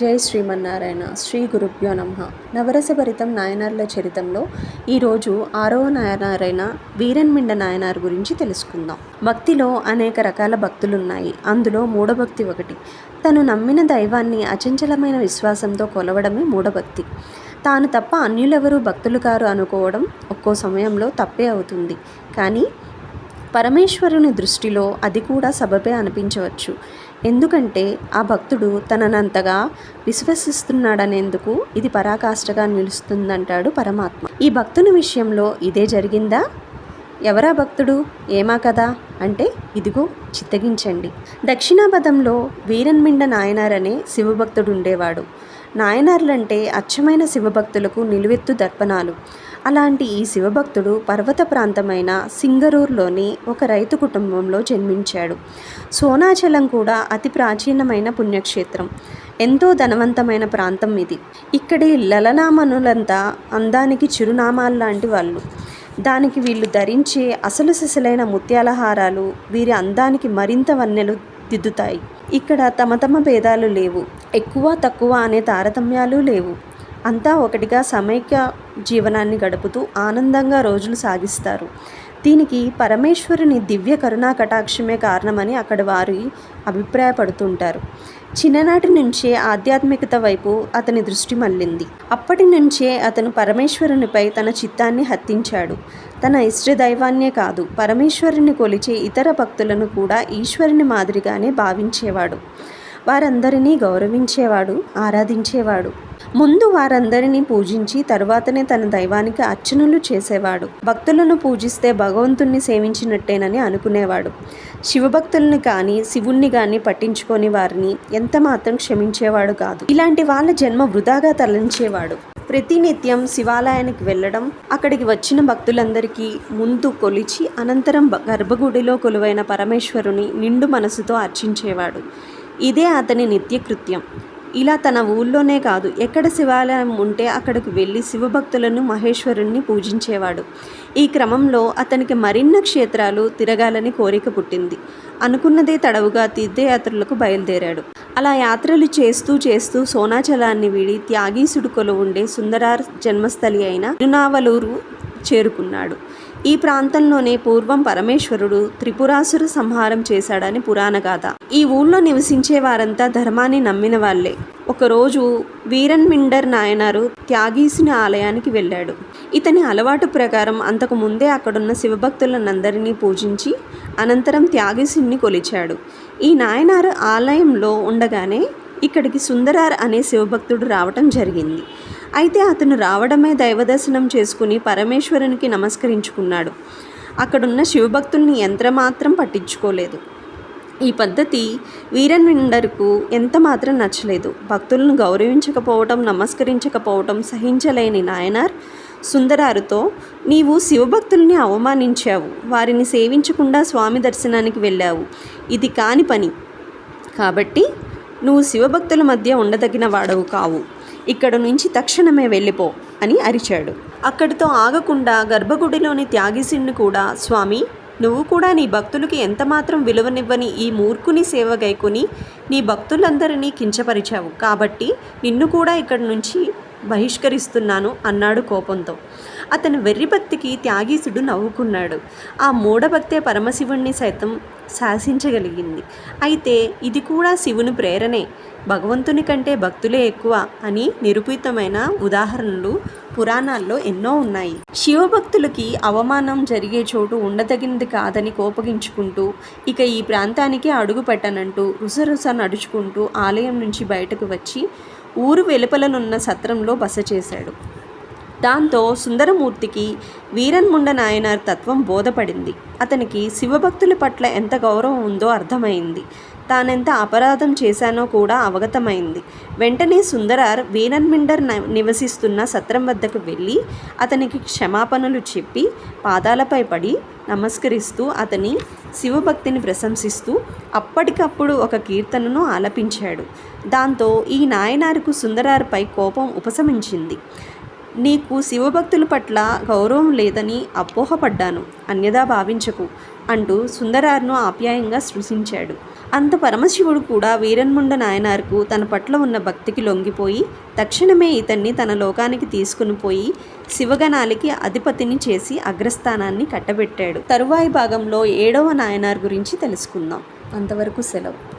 జై శ్రీమన్నారాయణ శ్రీ గురుభ్యో నమ. నవరసభరితం నాయనార్ల చరితంలో ఈరోజు ఆరవ నాయనారైన వీరన్మిండ నాయనార్ గురించి తెలుసుకుందాం. భక్తిలో అనేక రకాల భక్తులున్నాయి. అందులో మూఢభక్తి ఒకటి. తను నమ్మిన దైవాన్ని అచంచలమైన విశ్వాసంతో కొలవడమే మూఢభక్తి. తాను తప్ప అన్యులెవరూ భక్తులు కారు అనుకోవడం ఒక్కో సమయంలో తప్పే అవుతుంది. కానీ పరమేశ్వరుని దృష్టిలో అది కూడా సబబే అనిపించవచ్చు. ఎందుకంటే ఆ భక్తుడు తననంతగా విశ్వసిస్తున్నాడనేందుకు ఇది పరాకాష్ఠగా నిలుస్తుందంటాడు పరమాత్మ. ఈ భక్తుని విషయంలో ఇదే జరిగిందా? ఎవరా భక్తుడు? ఏమా కదా అంటే ఇదిగో చిత్తగించండి. దక్షిణాపథంలో వీరన్మిండ నాయనారనే శివభక్తుడు ఉండేవాడు నాయనార్లంటే అచ్చమైన శివభక్తులకు నిలువెత్తు దర్పణాలు. అలాంటి ఈ శివభక్తుడు పర్వత ప్రాంతమైన సింగరూర్లోని ఒక రైతు కుటుంబంలో జన్మించాడు. సోనాచలం కూడా అతి ప్రాచీనమైన పుణ్యక్షేత్రం. ఎంతో ధనవంతమైన ప్రాంతం ఇది. ఇక్కడి లలనామనులంతా అందానికి చిరునామాల్లాంటి వాళ్ళు. దానికి వీళ్ళు ధరించే అసలు సిసలైన ముత్యాల హారాలు వీరి అందానికి మరింత వన్నెలు దిద్దుతాయి. ఇక్కడ తమ తమ భేదాలు లేవు. ఎక్కువ తక్కువ అనే తారతమ్యాలు లేవు. అంతా ఒకటిగా సమైక్య జీవనాన్ని గడుపుతూ ఆనందంగా రోజులు సాగిస్తారు. దీనికి పరమేశ్వరుని దివ్య కరుణా కటాక్షమే కారణమని అక్కడ వారి అభిప్రాయపడుతుంటారు. చిన్ననాటి నుంచే ఆధ్యాత్మికత వైపు అతని దృష్టి మళ్ళింది. అప్పటి నుంచే అతను పరమేశ్వరునిపై తన చిత్తాన్ని హత్తించాడు. తన ఇష్టదైవాన్నే కాదు పరమేశ్వరుని కొలిచే ఇతర భక్తులను కూడా ఈశ్వరుని మాదిరిగానే భావించేవాడు. వారందరినీ గౌరవించేవాడు ఆరాధించేవాడు. ముందు వారందరినీ పూజించి తరువాతనే తన దైవానికి అర్చనలు చేసేవాడు. భక్తులను పూజిస్తే భగవంతుణ్ణి సేవించినట్టేనని అనుకునేవాడు. శివభక్తుల్ని కానీ శివుణ్ణి కానీ పట్టించుకొని వారిని ఎంత మాత్రం క్షమించేవాడు కాదు. ఇలాంటి వాళ్ళ జన్మ వృధాగా తరలించేవాడు. ప్రతినిత్యం శివాలయానికి వెళ్ళడం అక్కడికి వచ్చిన భక్తులందరికీ ముందు కొలిచి అనంతరం గర్భగుడిలో కొలువైన పరమేశ్వరుని నిండు మనసుతో అర్చించేవాడు. ఇదే అతని నిత్యకృత్యం. ఇలా తన ఊళ్ళోనే కాదు ఎక్కడ శివాలయం ఉంటే అక్కడికి వెళ్ళి శివభక్తులను మహేశ్వరుణ్ణి పూజించేవాడు. ఈ క్రమంలో అతనికి మరిన్న క్షేత్రాలు తిరగాలని కోరిక పుట్టింది. అనుకున్నదే తడవుగా తీర్థయాత్రలకు బయలుదేరాడు. అలా యాత్రలు చేస్తూ చేస్తూ సోనాచలాన్ని వీడి త్యాగీసుడుకొలు ఉండే సుందరార్ జన్మస్థలి అయిన తిరునావలూరు చేరుకున్నాడు. ఈ ప్రాంతంలోనే పూర్వం పరమేశ్వరుడు త్రిపురాసుర సంహారం చేశాడని పురాణ గాథ. ఈ ఊళ్ళో నివసించే వారంతా ధర్మాన్ని నమ్మిన వాళ్ళే. ఒకరోజు వీరన్ మిండర్ నాయనారు త్యాగీసుని ఆలయానికి వెళ్ళాడు. ఇతని అలవాటు ప్రకారం అంతకు ముందే అక్కడున్న శివభక్తులనందరినీ పూజించి అనంతరం త్యాగీసుని కొలిచాడు. ఈ నాయనారు ఆలయంలో ఉండగానే ఇక్కడికి సుందరార్ అనే శివభక్తుడు రావటం జరిగింది. అయితే అతను రావడమే దైవదర్శనం చేసుకుని పరమేశ్వరునికి నమస్కరించుకున్నాడు. అక్కడున్న శివభక్తుల్ని ఎంతమాత్రం పట్టించుకోలేదు. ఈ పద్ధతి వీరన్విండర్కు ఎంత మాత్రం నచ్చలేదు. భక్తులను గౌరవించకపోవటం నమస్కరించకపోవటం సహించలేని నాయనార్ సుందరారుతో నీవు శివభక్తుల్ని అవమానించావు. వారిని సేవించకుండా స్వామి దర్శనానికి వెళ్ళావు. ఇది కాని పని. కాబట్టి నువ్వు శివభక్తుల మధ్య ఉండదగిన వాడవు కావు. ఇక్కడ నుంచి తక్షణమే వెళ్ళిపో అని అరిచాడు. అక్కడితో ఆగకుండా గర్భగుడిలోని త్యాగిసిన్ను కూడా స్వామి నువ్వు కూడా నీ భక్తులకి ఎంతమాత్రం విలువనివ్వని ఈ మూర్ఖుని సేవ గైకుని నీ భక్తులందరినీ కించపరిచావు. కాబట్టి నిన్ను కూడా ఇక్కడి నుంచి బహిష్కరిస్తున్నాను అన్నాడు కోపంతో. అతని వెర్రిభక్తికి త్యాగీసుడు నవ్వుకున్నాడు. ఆ మూఢభక్తే పరమశివుణ్ణి సైతం శాసించగలిగింది. అయితే ఇది కూడా శివుని ప్రేరణే. భగవంతుని కంటే భక్తులే ఎక్కువ అని నిరూపితమైన ఉదాహరణలు పురాణాల్లో ఎన్నో ఉన్నాయి. శివభక్తులకి అవమానం జరిగే చోటు ఉండదగినది కాదని కోపగించుకుంటూ ఇక ఈ ప్రాంతానికి అడుగు పెట్టనంటూ రుసరుస నడుచుకుంటూ ఆలయం నుంచి బయటకు వచ్చి ఊరు వెలుపలనున్న సత్రంలో బస చేశాడు. దాంతో సుందరమూర్తికి వీరన్ముండ నాయనార్ తత్వం బోధపడింది. అతనికి శివభక్తుల పట్ల ఎంత గౌరవం ఉందో అర్థమైంది. తానెంత అపరాధం చేశానో కూడా అవగతమైంది. వెంటనే సుందరార్ వీరన్మిండర్ నివసిస్తున్న సత్రం వద్దకు వెళ్ళి అతనికి క్షమాపణలు చెప్పి పాదాలపై పడి నమస్కరిస్తూ అతని శివభక్తిని ప్రశంసిస్తూ అప్పటికప్పుడు ఒక కీర్తనను ఆలపించాడు. దాంతో ఈ నాయనారుకు సుందరార్పై కోపం ఉపశమించింది. నీకు శివభక్తుల పట్ల గౌరవం లేదని అపోహపడ్డాను అన్యదా భావించకు అంటూ సుందరార్ను ఆప్యాయంగా సృశించాడు అంత పరమశివుడు కూడా వీరన్ముండ నాయనార్కు తన పట్ల ఉన్న భక్తికి లొంగిపోయి తక్షణమే ఇతన్ని తన లోకానికి తీసుకుని పోయి శివగణాలకి అధిపతిని చేసి అగ్రస్థానాన్ని కట్టబెట్టాడు. తరువాయి భాగంలో ఏడవ నాయనార్ గురించి తెలుసుకుందాం. అంతవరకు సెలవు.